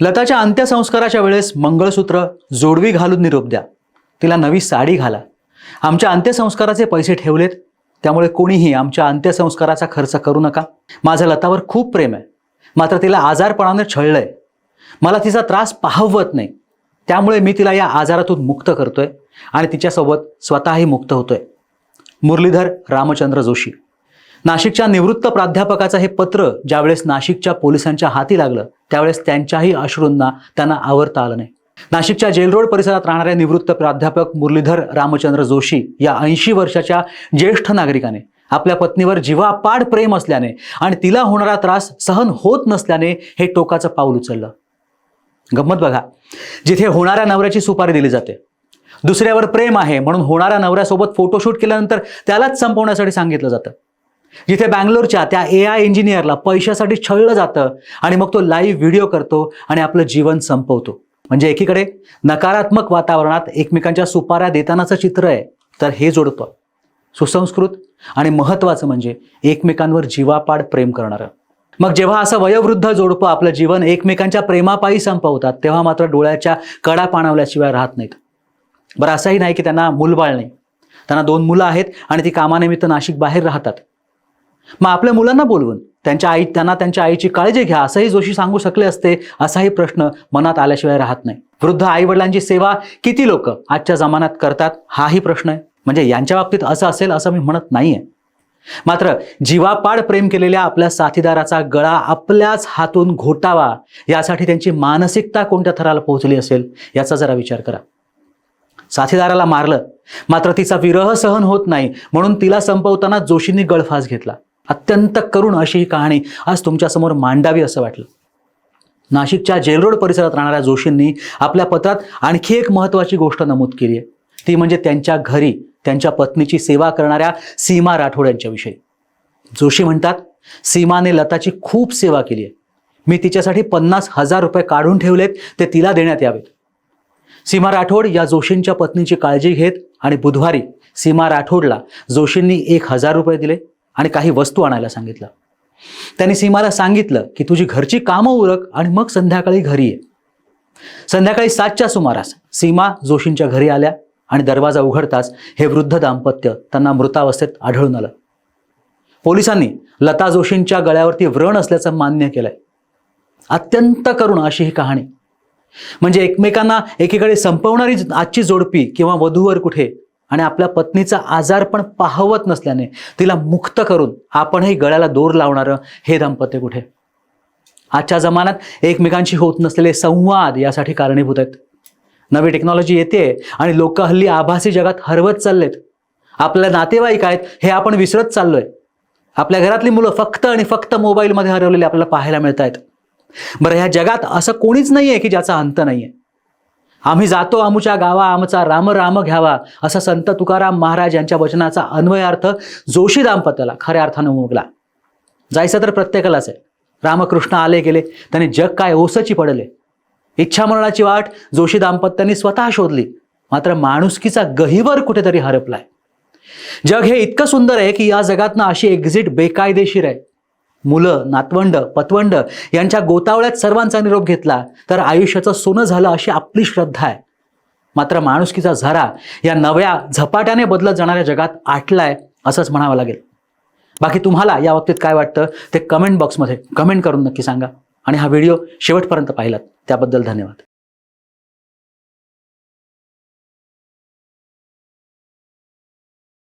लताच्या अंत्यसंस्काराच्या वेळेस मंगळसूत्र जोडवी घालून निरोप द्या. तिला नवी साडी घाला. आमच्या अंत्यसंस्काराचे पैसे ठेवलेत त्यामुळे कोणीही आमच्या अंत्यसंस्काराचा खर्च करू नका. माझं लतावर खूप प्रेम आहे. मात्र तिला आजारपणाने छळलंय. मला तिचा त्रास पाहवत नाही. त्यामुळे मी तिला या आजारातून मुक्त करतोय आणि तिच्यासोबत स्वतःही मुक्त होतोय. मुरलीधर रामचंद्र जोशी. नाशिकच्या निवृत्त प्राध्यापकाचं हे पत्र ज्यावेळेस नाशिकच्या पोलिसांच्या हाती लागलं त्यावेळेस त्यांच्याही अश्रूंना त्यांना आवरता आलं नाही. नाशिकच्या जेल रोड परिसरात राहणाऱ्या निवृत्त प्राध्यापक मुरलीधर रामचंद्र जोशी या ऐंशी वर्षाच्या ज्येष्ठ नागरिकाने आपल्या पत्नीवर जीवापाड प्रेम असल्याने आणि तिला होणारा त्रास सहन होत नसल्याने हे टोकाचं पाऊल उचललं. गंमत बघा जिथे होणाऱ्या नवऱ्याची सुपारी दिली जाते दुसऱ्यावर प्रेम आहे म्हणून होणाऱ्या नवऱ्यासोबत फोटोशूट केल्यानंतर त्यालाच संपवण्यासाठी सांगितलं जातं. जिथे बँगलोरच्या त्या ए आय इंजिनियरला पैशासाठी छळलं जातं आणि मग तो लाईव्ह व्हिडिओ करतो आणि आपलं जीवन संपवतो. म्हणजे एकीकडे नकारात्मक वातावरणात एकमेकांच्या सुपाऱ्या देतानाचं चित्र आहे तर हे जोडपं. सुसंस्कृत आणि महत्त्वाचं म्हणजे एकमेकांवर जीवापाड प्रेम करणारं. मग जेव्हा असं वयोवृद्ध जोडपं आपलं जीवन एकमेकांच्या प्रेमापायी संपवतात तेव्हा मात्र डोळ्याच्या कडा पाणवल्याशिवाय राहत नाहीत. बरं असंही नाही की त्यांना मूलबाळ नाही. त्यांना दोन मुलं आहेत आणि ती कामानिमित्त नाशिक बाहेर राहतात. मग आपल्या मुलांना बोलवून त्यांच्या आई त्यांना त्यांच्या आईची काळजी घ्या असंही जोशी सांगू शकले असते असाही प्रश्न मनात आल्याशिवाय राहत नाही. वृद्ध आई वडिलांची सेवा किती लोक आजच्या जमान्यात करतात हाही प्रश्न आहे. म्हणजे यांच्या बाबतीत असं असेल असं मी म्हणत नाहीये. मात्र जीवापाड प्रेम केलेल्या आपल्या साथीदाराचा गळा आपल्याच हातून घोटावा यासाठी त्यांची मानसिकता कोणत्या थराला पोहोचली असेल याचा जरा विचार करा. साथीदाराला मारलं मात्र तिचा विरह सहन होत नाही म्हणून तिला संपवताना जोशींनी गळफास घेतला. अत्यंत करुण अशी ही कहाणी आज तुमच्यासमोर मांडावी असं वाटलं. नाशिकच्या जेलरोड परिसरात राहणाऱ्या जोशींनी आपल्या पत्रात आणखी एक महत्त्वाची गोष्ट नमूद केली आहे. ती म्हणजे त्यांच्या घरी त्यांच्या पत्नीची सेवा करणाऱ्या सीमा राठोड यांच्याविषयी जोशी म्हणतात सीमाने लताची खूप सेवा केली आहे. मी तिच्यासाठी पन्नास हजार रुपये काढून ठेवलेत ते तिला देण्यात यावेत. सीमा राठोड या जोशींच्या पत्नीची काळजी घेत आणि बुधवारी सीमा राठोडला जोशींनी एक हजार रुपये दिले. आणि काही वस्तू आणायला सांगितलं. त्यांनी सीमाला सांगितलं की तुझी घरची कामं उरक आणि मग संध्याकाळी घरी ये. संध्याकाळी सातच्या सुमारास सीमा जोशींच्या घरी आल्या आणि दरवाजा उघडताच हे वृद्ध दाम्पत्य त्यांना मृतावस्थेत आढळून आलं. पोलिसांनी लता जोशींच्या गळ्यावरती व्रण असल्याचं मान्य केलंय. अत्यंत करुण अशी ही कहाणी. म्हणजे एकमेकांना एकीकडे संपवणारी आजची जोडपी किंवा वधूवर कुठे आणि आपल्या पत्नीचा आजार पण पाहवत नसल्याने तिला मुक्त करून आपणही गळ्याला दोर लावणारं हे दाम्पत्य कुठे? आजच्या जमान्यात एकमेकांशी होत नसलेले संवाद यासाठी कारणीभूत आहेत. नवी टेक्नॉलॉजी येते आणि लोक हल्ली आभासी जगात हरवत चाललेत. आपल्या नातेवाईक आहेत हे आपण विसरत चाललोय. आपल्या घरातली मुलं फक्त आणि फक्त मोबाईलमध्ये हरवलेली आपल्याला पाहायला मिळत आहेत बरं ह्या जगात असं कोणीच नाही आहे की ज्याचा अंत नाही आहे आम्ही जातो आमच्या गावा आमचा राम राम घ्यावा असा संत तुकाराम महाराज यांच्या वचनाचा अन्वयार्थ जोशी दाम्पत्याला खऱ्या अर्थानं उमगला. जायचं तर प्रत्येकालाच आहे. रामकृष्ण आले गेले त्यांनी जग काय ओसची पडले. इच्छा मरणाची वाट जोशी दाम्पत्यांनी स्वतः शोधली. मात्र माणुसकीचा गहिवर कुठेतरी हरपलाय. जग हे इतकं सुंदर आहे की या जगातनं अशी एक्झिट बेकायदेशीर आहे. मुलं नातवंड पतवंड यांच्या गोतावळ्यात सर्वांचा निरोप घेतला तर आयुष्याचं सोनं झालं अशी आपली श्रद्धा आहे. मात्र माणुसकीचा झरा या नव्या झपाट्याने बदलत जाणाऱ्या जगात आटलाय असंच म्हणावं लागेल. बाकी तुम्हाला या बाबतीत काय वाटतं ते कमेंट बॉक्समध्ये कमेंट करून नक्की सांगा. आणि हा व्हिडिओ शेवटपर्यंत पाहिलात. त्याबद्दल धन्यवाद.